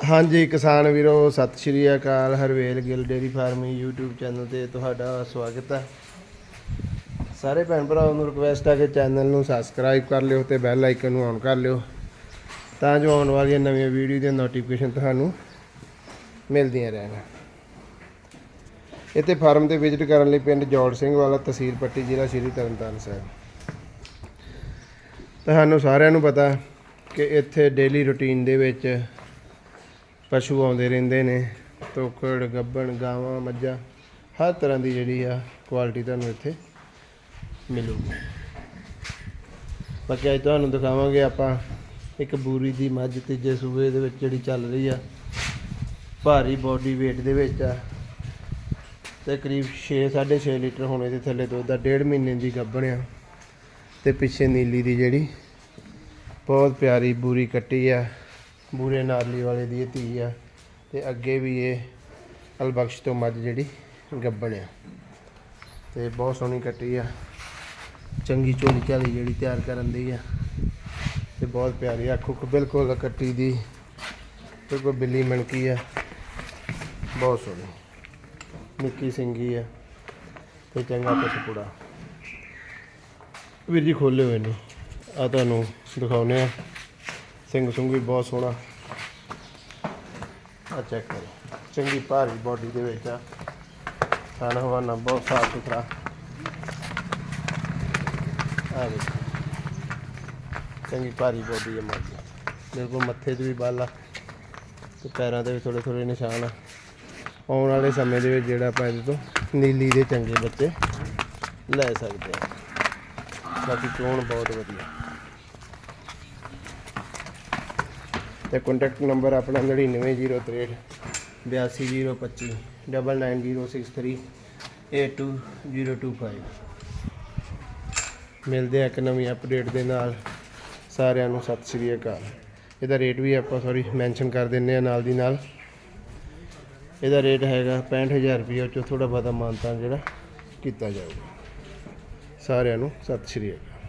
ਹਾਂਜੀ, ਕਿਸਾਨ ਵੀਰੋ, ਸਤਿ ਸ਼੍ਰੀ ਅਕਾਲ, Harvel Gill dairy farming YouTube channel ਤੇ ਤੁਹਾਡਾ ਸਵਾਗਤ ਹੈ। ਸਾਰੇ ਭੈਣ ਭਰਾਵਾਂ ਨੂੰ ਰਿਕਵੈਸਟ ਆ ਕਿ ਚੈਨਲ ਨੂੰ ਸਬਸਕ੍ਰਾਈਬ ਕਰ ਲਿਓ ਤੇ ਬੈਲ ਆਈਕਨ ਨੂੰ ਔਨ ਕਰ ਲਿਓ ਤਾਂ ਜੋ ਆਉਣ ਵਾਲੀਆਂ ਨਵੀਆਂ ਵੀਡੀਓ ਦੀਆਂ ਨੋਟੀਫਿਕੇਸ਼ਨ ਤੁਹਾਨੂੰ ਮਿਲਦੀਆਂ ਰਹਿਣ। ਇੱਥੇ ਫਾਰਮ ਤੇ ਵਿਜ਼ਿਟ ਕਰਨ ਲਈ ਪਿੰਡ ਜੋੜ ਸਿੰਘ ਵਾਲਾ, ਤਹਿਸੀਲ ਪੱਟੀ, ਜ਼ਿਲ੍ਹਾ ਸ਼੍ਰੀ ਤਰਨਤਾਰਨ ਸਾਹਿਬ। ਤੁਹਾਨੂੰ ਸਾਰਿਆਂ ਨੂੰ ਪਤਾ ਕਿ ਇੱਥੇ ਡੇਲੀ ਰੁਟੀਨ ਦੇ ਵਿੱਚ ਪਸ਼ੂ ਆਉਂਦੇ ਰਹਿੰਦੇ ਨੇ, ਤੋਕੜ, ਗੱਬਣ, ਗਾਵਾਂ, ਮੱਝਾਂ, ਹਰ ਤਰ੍ਹਾਂ ਦੀ ਜਿਹੜੀ ਆ ਕੁਆਲਿਟੀ ਤੁਹਾਨੂੰ ਇੱਥੇ ਮਿਲੂਗੀ। ਬਾਕੀ ਅੱਜ ਤੁਹਾਨੂੰ ਦਿਖਾਵਾਂਗੇ ਆਪਾਂ ਇੱਕ ਬੂਰੀ ਦੀ ਮੱਝ ਤੀਜੇ ਸੂਬੇ ਦੇ ਵਿੱਚ ਜਿਹੜੀ ਚੱਲ ਰਹੀ ਆ। ਭਾਰੀ ਬਾਡੀ weight ਦੇ ਵਿੱਚ ਆ। ਤੇ ਕਰੀਬ 6 6.5 ਲੀਟਰ ਹੋਣੇ ਦੇ ਥੱਲੇ ਦੁੱਧ ਦਾ ਡੇਢ ਮਹੀਨੇ ਦੀ ਗੱਭਣ ਆ। ਤੇ ਪਿੱਛੇ ਨੀਲੀ ਦੀ ਜਿਹੜੀ ਬਹੁਤ ਪਿਆਰੀ ਬੂਰੀ ਕੱਟੀ ਆ। ਬੂਰੇ ਨਾਰਲੀ ਵਾਲੇ ਦੀ ਇਹ ਧੀ ਆ ਤੇ ਅੱਗੇ ਵੀ ਇਹ ਅਲਬਖਸ਼ ਤੋਂ ਮੱਝ ਜਿਹੜੀ ਗੱਬਣ ਆ। ਤੇ ਬਹੁਤ ਸੋਹਣੀ ਕੱਟੀ ਆ। ਚੰਗੀ ਝੋਲੀ ਝਾਲੀ ਜਿਹੜੀ ਤਿਆਰ ਕਰਨ ਦੀ ਆ। ਤੇ ਬਹੁਤ ਪਿਆਰੀ ਅੱਖ ਉੱਖ ਬਿਲਕੁਲ ਕੱਟੀ ਦੀ ਬਿਲਕੁਲ ਬਿੱਲੀ ਮਣਕੀ ਆ। ਬਹੁਤ ਸੋਹਣੀ। ਨਿੱਕੀ ਸਿੰਗੀ ਆ ਤੇ ਚੰਗਾ ਪਛਪੂੜਾ ਵੀਰ ਜੀ ਖੋਲੇ ਹੋਏ ਨੇ ਆ ਤੁਹਾਨੂੰ ਦਿਖਾਉਨੇ ਆ। ਸਿੰਘ ਸੁੰਗ ਵੀ ਬਹੁਤ ਸੋਹਣਾ। ਆ ਚੈੱਕ ਕਰੋ। ਚੰਗੀ ਭਾਰੀ ਬਾਡੀ ਦੇ ਵਿੱਚ ਆ। ਖਾਣਾ ਹਵਾਨਾ ਬਹੁਤ ਸਾਫ਼ ਸੁਥਰਾ। ਆ ਦੇਖੋ। ਚੰਗੀ ਭਾਰੀ ਬਾਡੀ ਹੈ ਮਾਜੀ ਬਿਲਕੁਲ ਮੱਥੇ 'ਚ ਵੀ ਬਾਲਾ ਤੇ ਪੈਰਾਂ 'ਤੇ ਵੀ ਥੋੜੇ ਥੋੜੇ ਨਿਸ਼ਾਨ ਆ। ਆਉਣ ਵਾਲੇ ਸਮੇਂ ਦੇ ਵਿੱਚ ਜਿਹੜਾ ਆਪਾਂ ਇਹਦੇ ਤੋਂ ਨੀਲੀ ਦੇ ਚੰਗੇ ਬੱਚੇ ਲੈ ਸਕਦੇ ਆ। ਬਾਕੀ ਚੋਣ ਬਹੁਤ ਵਧੀਆ। ਤੇ ਕੰਟੈਕਟ ਨੰਬਰ ਆਪਣਾ 99063 82025 99063 82025 ਮਿਲਦੇ ਆ ਇੱਕ ਨਵੀਂ ਅਪਡੇਟ ਦੇ ਨਾਲ। ਸਾਰਿਆਂ ਨੂੰ ਸਤਿ ਸ੍ਰੀ ਅਕਾਲ। ਇਹਦਾ ਰੇਟ ਵੀ ਆਪਾਂ ਸੌਰੀ ਮੈਂਸ਼ਨ ਕਰ ਦਿੰਨੇ ਆ ਨਾਲ ਦੀ ਨਾਲ। ਇਹਦਾ ਰੇਟ ਹੈਗਾ 65000 ਰੁਪਏ ਉਹ ਚੋਂ ਥੋੜਾ ਬਹੁਤਾ ਮਾਨਤਾ ਜਿਹੜਾ ਕੀਤਾ ਜਾਊਗਾ। ਸਾਰਿਆਂ ਨੂੰ ਸਤਿ ਸ਼੍ਰੀ ਅਕਾਲ।